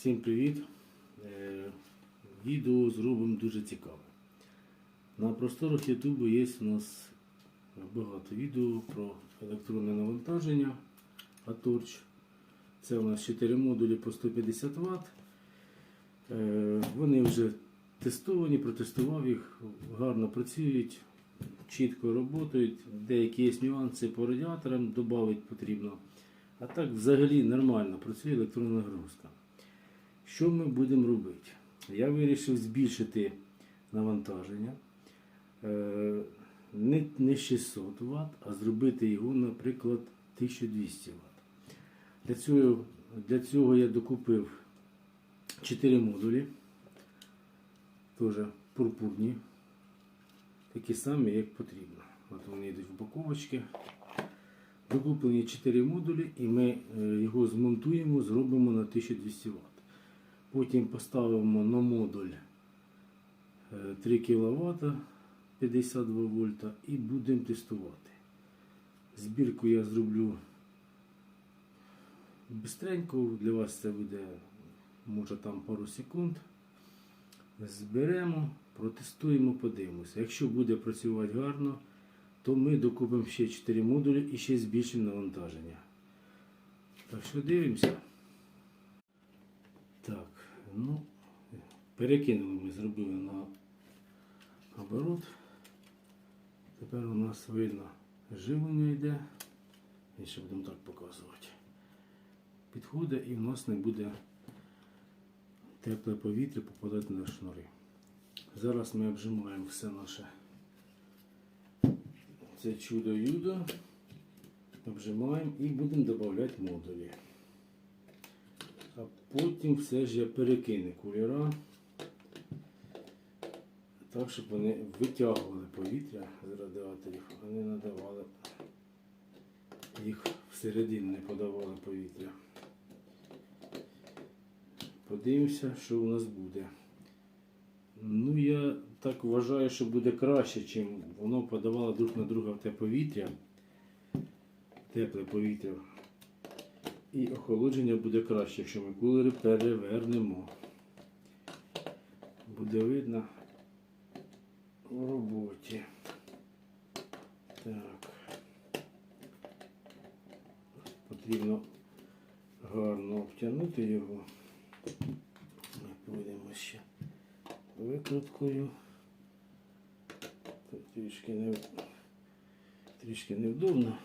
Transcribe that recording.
Всім привіт! Е, Відео зробимо дуже цікаве. На просторах Ютубу є у нас багато відео про електронне навантаження Atorch. Це у нас 4 модулі по 150 Вт. Е, Вони вже тестовані, протестував їх, гарно працюють, чітко працюють. Деякі є нюанси по радіаторам, додати потрібно. А так взагалі нормально працює електронна нагрузка. Що ми будемо робити? Я вирішив збільшити навантаження е, не, не 600 Вт, а зробити його, наприклад, 1200 Вт. Для цього, для цього я докупив 4 модулі, теж пурпурні, такі самі, як потрібно. От вони йдуть в упаковочки. Докуплені 4 модулі і ми е, його змонтуємо, зробимо на 1200 Вт. Потім поставимо на модуль е, 3 кВт 52 вольта і будемо тестувати. Збірку я зроблю бистренько, для вас це буде може там пару секунд. Зберемо, протестуємо, подивимося. Якщо буде працювати гарно, то ми докупимо ще 4 модулі і ще збільшимо навантаження. Так що дивимося. Так, ну, перекинули ми зробили на оборот. Тепер у нас видно живлення йде. І ще будемо так показувати. Підходить і в нас не буде тепле повітря попадати на шнури. Зараз ми обжимаємо все наше це чудо-юдо. Обжимаємо і будемо додавати модулі. А потім все ж я перекину кулера, так, щоб вони витягували повітря з радіаторів, а не надавали їх всередину, не подавали повітря. Подивимося, що у нас буде. Ну, я так вважаю, що буде краще, чим воно подавало друг на друга те повітря, тепле повітря. І охолодження буде краще, якщо ми кулери перевернемо. Буде видно в роботі. Так. Потрібно гарно обтягнути його. Ми пройдемо ще викруткою. Трішки не трішки невдобно.